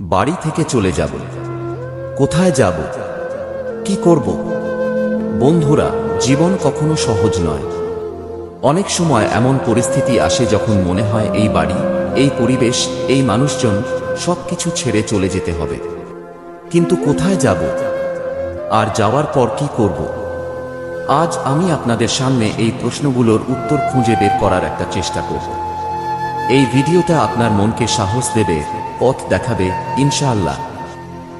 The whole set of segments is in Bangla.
বাড়ি থেকে চলে যাব। কোথায় যাব? কি করব? বন্ধুরা, জীবন কখনো সহজ নয়। অনেক সময় এমন পরিস্থিতি আসে যখন মনে হয় এই বাড়ি, এই পরিবেশ, এই মানুষজন সবকিছু ছেড়ে চলে যেতে হবে। কিন্তু কোথায় যাব? আর যাওয়ার পর কি করব? আজ আমি আপনাদের সামনে এই প্রশ্নগুলোর উত্তর খুঁজে বের করার একটা চেষ্টা করব। এই ভিডিওটা আপনার মনকে সাহস দেবে, পথ দেখাবে, ইনশাআল্লাহ।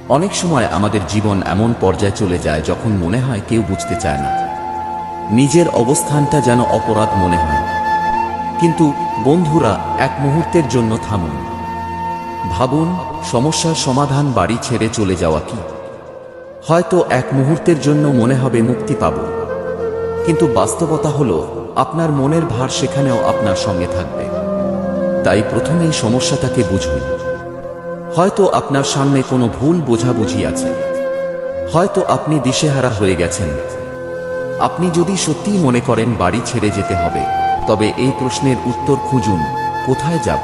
অনেক সময় আমাদের জীবন এমন পর্যায়ে চলে যায় যখন মনে হয় কেউ বুঝতে চায় না। নিজের অবস্থানটা যেন অপরাধ মনে হয়। কিন্তু বন্ধুরা, এক মুহূর্তের জন্য থামুন। ভাবুন, সমস্যার সমাধান বাড়ি ছেড়ে চলে যাওয়া কি? হয়তো এক মুহূর্তের জন্য মনে হবে মুক্তি পাব। কিন্তু বাস্তবতা হলো, আপনার মনের ভার সেখানেও আপনার সঙ্গে থাকবে। তাই প্রথমেই সমস্যাটাকে বুঝুন। হয়তো আপনার সামনে কোনো ভুল বোঝাবুঝি আছে। হয়তো আপনি দিশেহারা হয়ে গেছেন। আপনি যদি সত্যি মনে করেন বাড়ি ছেড়ে যেতে হবে, তবে এই প্রশ্নের উত্তর খুঁজুন, কোথায় যাব?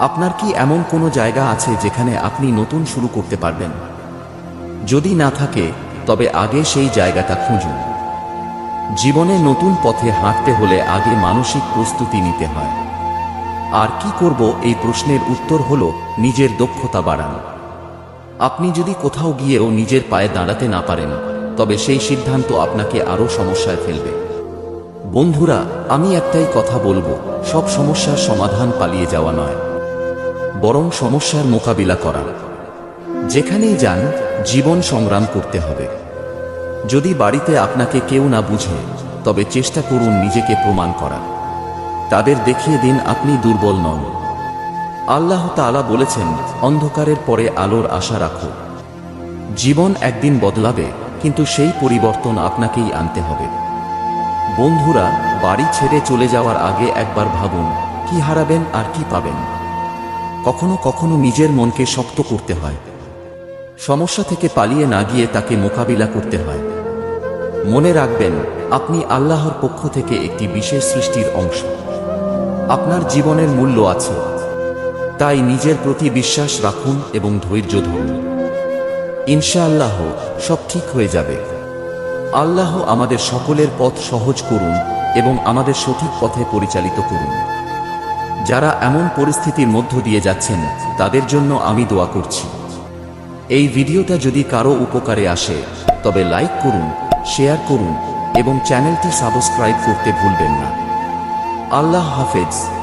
আপনার কি এমন কোনো জায়গা আছে যেখানে আপনি নতুন শুরু করতে পারবেন? যদি না থাকে, তবে আগে সেই জায়গাটা খুঁজুন। জীবনে নতুন পথে হাঁটতে হলে আগে মানসিক প্রস্তুতি নিতে হয়। আর কি করব এই প্রশ্নের উত্তর হল নিজের দক্ষতা বাড়ানো। আপনি যদি কোথাও গিয়েও নিজের পায়ে দাঁড়াতে না পারেন, তবে সেই সিদ্ধান্ত আপনাকে আরও সমস্যায় ফেলবে। বন্ধুরা, আমি একটাই কথা বলব, সব সমস্যার সমাধান পালিয়ে যাওয়া নয়। বরং সমস্যার মোকাবিলা করা। যেখানেই যান, জীবন সংগ্রাম করতে হবে। যদি বাড়িতে আপনাকে কেউ না বুঝে, তবে চেষ্টা করুন নিজেকে প্রমাণ করা তাদের দেখিয়ে দিন আপনি দুর্বল নন। আল্লাহ তাআলা বলেছেন, অন্ধকারের পরে আলোর আশা রাখো। জীবন একদিন বদলাবে, কিন্তু সেই পরিবর্তন আপনাকেই আনতে হবে। বন্ধুরা, বাড়ি ছেড়ে চলে যাওয়ার আগে একবার ভাবুন, কি হারাবেন আর কি পাবেন। কখনো কখনো নিজের মনকে শক্ত করতে হয়। সমস্যা থেকে পালিয়ে না গিয়ে তাকে মোকাবিলা করতে হয়। মনে রাখবেন, আপনি আল্লাহর পক্ষ থেকে একটি বিশেষ সৃষ্টির অংশ। আপনার জীবনের মূল্য আছে। তাই নিজের প্রতি বিশ্বাস রাখুন এবং ধৈর্য ধরুন। ইনশাআল্লাহ, সব ঠিক হয়ে যাবে। আল্লাহ আমাদের সকলের পথ সহজ করুন এবং আমাদের সঠিক পথে পরিচালিত করুন। যারা এমন পরিস্থিতির মধ্য দিয়ে যাচ্ছেন, তাদের জন্য আমি দোয়া করছি। এই ভিডিওটা যদি কারও উপকারে আসে, তবে লাইক করুন, শেয়ার করুন এবং চ্যানেলটি সাবস্ক্রাইব করতে ভুলবেন না। আল্লাহ হাফেজ।